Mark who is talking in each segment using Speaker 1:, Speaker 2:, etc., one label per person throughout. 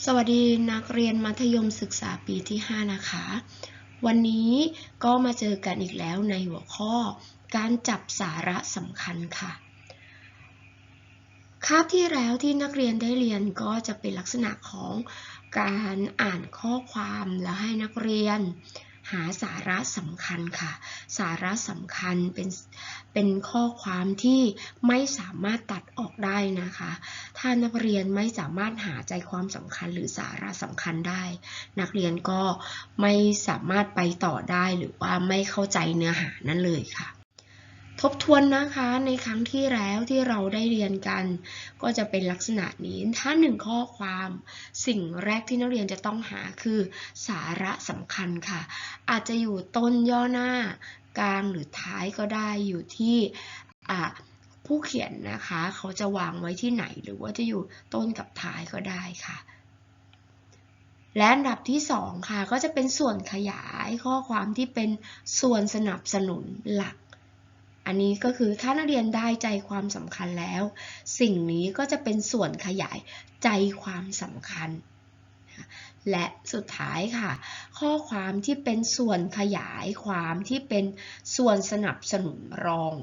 Speaker 1: สวัสดีนักเรียนมัธยมศึกษาปีที่ 5 นะคะ วันนี้ก็มาเจอกันอีกแล้วในหัวข้อ การจับสาระสำคัญค่ะ คาบที่แล้วที่นักเรียนได้เรียนก็จะเป็นลักษณะของการอ่านข้อความแล้วให้นักเรียน หาสาระสำคัญค่ะ สาระสำคัญเป็นเป็นข้อความที่ไม่สามารถตัดออกได้นะคะ ถ้านักเรียนไม่สามารถหาใจความสำคัญหรือสาระสำคัญได้ นักเรียนก็ไม่สามารถไปต่อได้หรือว่าไม่เข้าใจเนื้อหานั้นเลยค่ะทบทวนนะคะในครั้งที่แล้วที่เราได้เรียนกัน ก็จะเป็นลักษณะนี้ถ้าหนึ่งข้อความ สิ่งแรกที่นักเรียนจะต้องหาคือ สาระสำคัญค่ะ อาจจะอยู่ต้นย่อหน้ากลางหรือท้ายก็ได้อยู่ที่ผู้เขียนนะคะ เขาจะวางไว้ที่ไหนหรือว่าจะอยู่ต้นกับท้ายก็ได้ค่ะ และอันดับที่ 2 ค่ะ ก็จะเป็นส่วนขยายข้อความที่เป็นส่วนสนับสนุนหลัก อันนี้ก็คือถ้านักเรียนได้ใจความสำคัญแล้ว สิ่งนี้ก็จะเป็นส่วนขยายใจความสำคัญ และสุดท้ายค่ะ ข้อความที่เป็นส่วนขยายความที่เป็นส่วนสนับสนุนรอง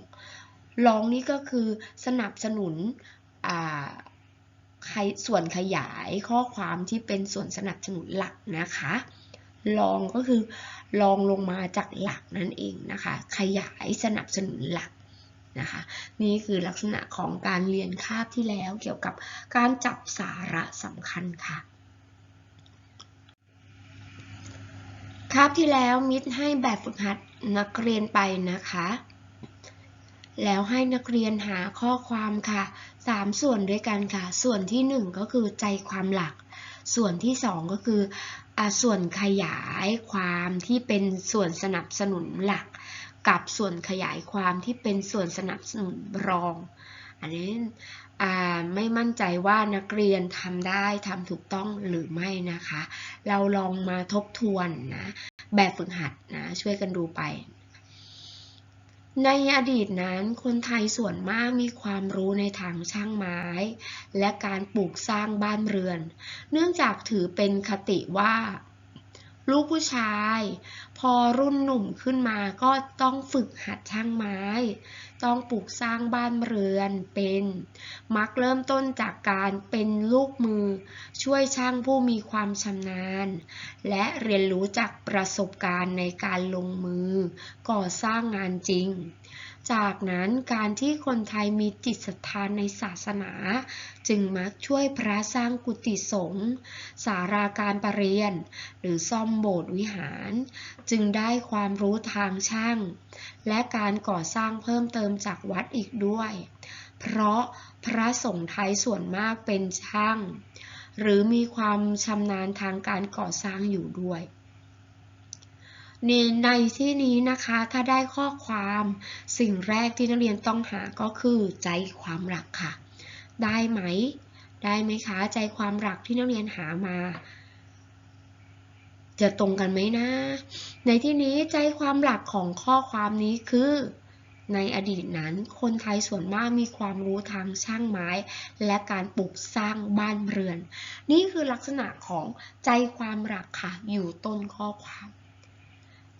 Speaker 1: รองนี้ก็คือสนับสนุนส่วนขยายข้อความที่เป็นส่วนสนับสนุนหลักนะคะรองก็คือรองลงมาจากหลักนั่นเองนะคะ ขยายสนับสนุนหลักนะคะ นี่คือลักษณะของการเรียนคาบที่แล้วเกี่ยวกับการจับสาระสำคัญค่ะ คาบที่แล้วมิดให้แบบฝึกหัดนักเรียนไปนะคะ แล้วให้นักเรียนหาข้อความค่ะ 3 ส่วนด้วยกันค่ะ ส่วนที่ 1 ก็คือใจความหลัก ส่วนที่ 2 ก็คืออส่วนขยายความที่เป็นส่วนสนับสนุนหลัก กับส่วนขยายความที่เป็นส่วนสนับสนุนรอง อันนี้ไม่มั่นใจว่านักเรียนทำได้ทำถูกต้องหรือไม่นะคะ เราลองมาทบทวนนะแบบฝึกหัดนะช่วยกันดูไป ในอดีตนั้นคนไทยส่วนมากมีความรู้ในทางช่างไม้ และการปลูกสร้างบ้านเรือน เนื่องจากถือเป็นคติว่า ลูกผู้ชาย พอรุ่นหนุ่มขึ้นมาก็ต้องฝึกหัดช่างไม้ ต้องปลูกสร้างบ้านเรือนเป็น มักเริ่มต้นจากการเป็นลูกมือ ช่วยช่างผู้มีความชำนาญ และเรียนรู้จากประสบการณ์ในการลงมือ ก่อสร้างงานจริงจากนั้นการที่คนไทยมีจิตศรัทธาในศาสนา จึงมักช่วยพระสร้างกุฏิสงฆ์สาราการประเรียน หรือซ่อมโบสถ์วิหาร จึงได้ความรู้ทางช่าง และการก่อสร้างเพิ่มเติมจากวัดอีกด้วย เพราะพระสงฆ์ไทยส่วนมากเป็นช่าง หรือมีความชำนาญทางการก่อสร้างอยู่ด้วย ในในที่นี้นะคะถ้าได้ข้อความสิ่งแรกที่นักเรียนต้องหาก็คือใจความหลักค่ะ ได้ไหม ได้ไหมคะ ใจความหลักที่นักเรียนหามา จะตรงกันไหมนะ ในที่นี้ใจความหลักของข้อความนี้คือในอดีตนั้น คนไทยส่วนมากมีความรู้ทางช่างไม้ และการปลูกสร้างบ้านเรือน นี่คือลักษณะของใจความหลักค่ะ อยู่ต้นข้อความ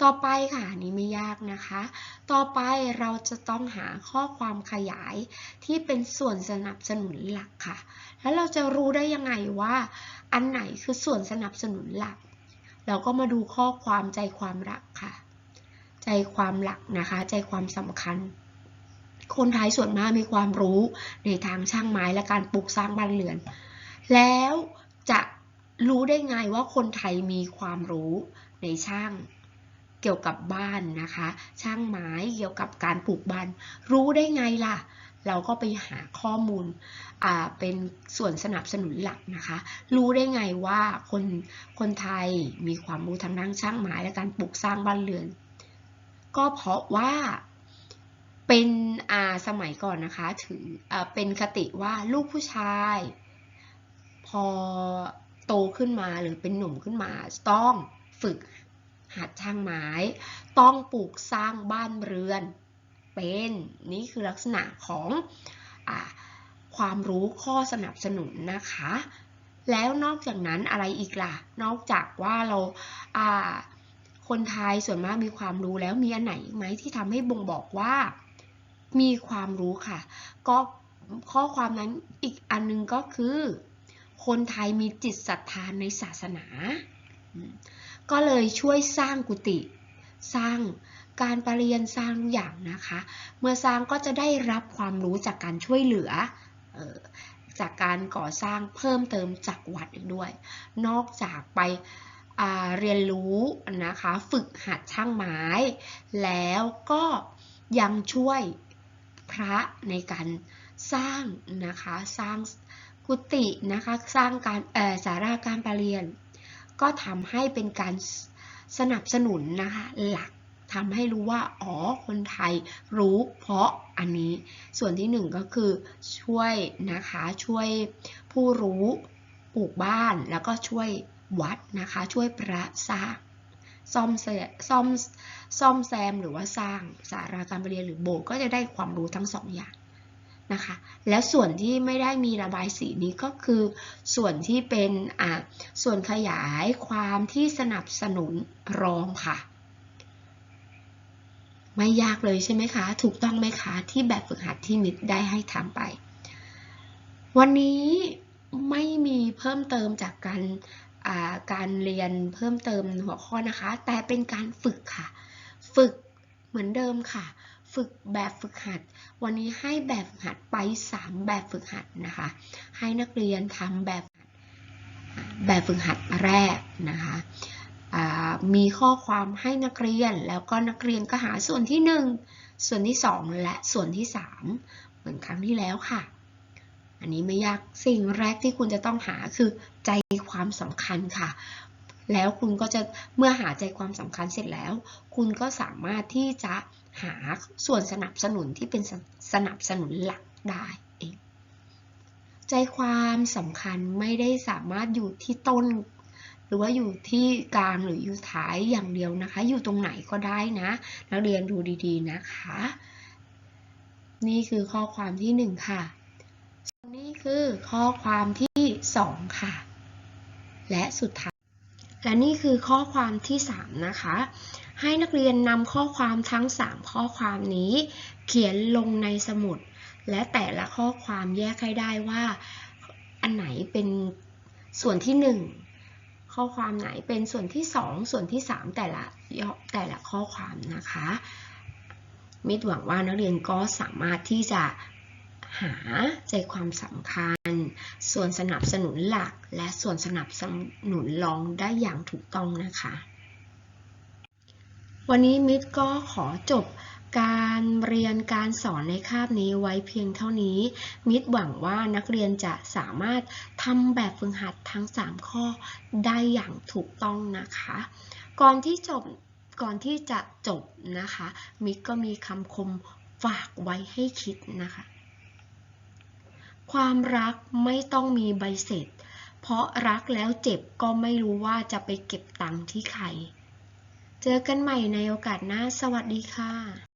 Speaker 1: ต่อไปค่ะนี้ไม่ยากนะคะ ต่อไปเราจะต้องหาข้อความขยายที่เป็นส่วนสนับสนุนหลักค่ะ แล้วเราจะรู้ได้ยังไงว่า อันไหนคือส่วนสนับสนุนหลัก เราก็มาดูข้อความใจความหลักค่ะ ใจความหลักนะคะ ใจความสำคัญคนไทยส่วนมากมีความรู้ในทางช่างไม้และการปลูกสร้างบ้านเรือน แล้วจะรู้ได้ไงว่าคนไทยมีความรู้ในช่าง เกี่ยวกับบ้านนะคะ ช่างไม้เกี่ยวกับการปลูกบ้าน รู้ได้ไงล่ะ เราก็ไปหาข้อมูลเป็นส่วนสนับสนุนหลักนะคะ รู้ได้ไงว่าคนคนไทยมีความรู้ทางด้านช่างไม้และการปลูกสร้างบ้านเรือน ก็เพราะว่าเป็นสมัยก่อนนะคะ ถืออเป็นคติว่าลูกผู้ชาย พอโตขึ้นมาหรือเป็นหนุ่มขึ้นมา ต้องฝึก หัดช่างไม้ ต้องปลูกสร้างบ้านเรือน เป็นนี่คือลักษณะของอความรู้ข้อสนับสนุนนะคะ แล้วนอกจากนั้นอะไรอีกล่ะ นอกจากว่าเราาคนไทยส่วนมากมีความรู้แล้วมีอันไหนไหมที่ทำให้บ่งบอกว่ามีความรู้ค่ะ ก็ข้อความนั้นอีกอันหนึงก็คือ คนไทยมีจิตศรัทธาในศาสนา ก็เลยช่วยสร้างกุฏิสร้างการประเรียนสร้างทุกอย่างนะคะ เมื่อสร้างก็จะได้รับความรู้จากการช่วยเหลือออจากการก่อสร้างเพิ่มเติมจากวัดอีกด้วย นอกจากไปเรียนรู้นะคะฝึกหัดช่างไม้ แล้วก็ยังช่วยพระในการสร้างนะคะสร้างกุฏินะคะสร้างการสาราการประเรียน ก็ทำให้เป็นการสนับสนุนนะคะหลักทำให้รู้ว่าอ๋อคนไทยรู้เพราะอันนี้ ส่วนที่หนึ่งก็คือช่วยนะคะช่วยผู้รู้ปลูกบ้านแล้วก็ช่วยวัดนะคะ ช่วยพระสร้างซ่อมแซซ่อมซ่อมแซมหรือว่าสร้างสาราการประเรียนหรือโบสถ์ก็จะได้ความรู้ทั้งสองอย่าง นะคะ แล้วส่วนที่ไม่ได้มีระบายสีนี้ก็คือส่วนที่เป็นอ่าส่วนขยายความที่สนับสนุนรองค่ะ ไม่ยากเลยใช่ไหมคะ ถูกต้องไหมคะ ที่แบบฝึกหัดที่มิตรได้ให้ทำไป วันนี้ไม่มีเพิ่มเติมจากการการเรียนเพิ่มเติมหัวข้อนะคะ แต่เป็นการฝึกค่ะ ฝึกเหมือนเดิมค่ะ ฝึกแบบฝึกหัด วันนี้ให้แบบฝึกหัดไป 3 แบบฝึกหัดนะคะ ให้นักเรียนทำแบบแบบฝึกหัดแรกนะคะมีข้อความให้นักเรียนแล้วก็นักเรียนก็หาส่วนที่ 1 ส่วนที่ 2 และส่วนที่ 3 เหมือนครั้งที่แล้วค่ะ อันนี้ไม่ยากสิ่งแรกที่คุณจะต้องหาคือใจความสำคัญค่ะ แล้วคุณก็จะเมื่อหาใจความสำคัญเสร็จแล้ว คุณก็สามารถที่จะ หาส่วนสนับสนุนที่เป็นสสนับสนุนหลักได้เองใจความสำคัญไม่ได้สามารถอยู่ที่ต้น หรือว่าอยู่ที่กลางหรืออยู่ท้ายอย่างเดียวนะคะ อยู่ตรงไหนก็ได้นะ นักเรียนดูดีๆนะคะ นี่คือข้อความที่หนึ่งค่ะนี่คือข้อความที่ 2 ค่ะ และสุดท้าย และนี่คือข้อความที่ 3 นะคะ ให้นักเรียนนำข้อความทั้ง 3 ข้อความนี้ เขียนลงในสมุด และแต่ละข้อความแยกให้ได้ว่า อันไหนเป็นส่วนที่ 1 ข้อความไหนเป็นส่วนที่ 2 ส่วนที่ 3 แต่ละแต่ละข้อความนะคะ มิดหวังว่านักเรียนก็สามารถที่จะหาใจความสำคัญ ส่วนสนับสนุนหลัก และส่วนสนับสนุนรองได้อย่างถูกต้องนะคะ วันนี้มิดก็ขอจบการเรียนการสอนในคาบนี้ไว้เพียงเท่านี้ มิดหวังว่านักเรียนจะสามารถทำแบบฝึกหัดทั้ง 3 ข้อได้อย่างถูกต้องนะคะ ก่อนที่จบก่อนที่จะจบนะคะ มิดก็มีคำคมฝากไว้ให้คิดนะคะ ความรักไม่ต้องมีใบเสร็จ เพราะรักแล้วเจ็บก็ไม่รู้ว่าจะไปเก็บตังค์ที่ใคร เจอกันใหม่ในโอกาสหน้า สวัสดีค่ะ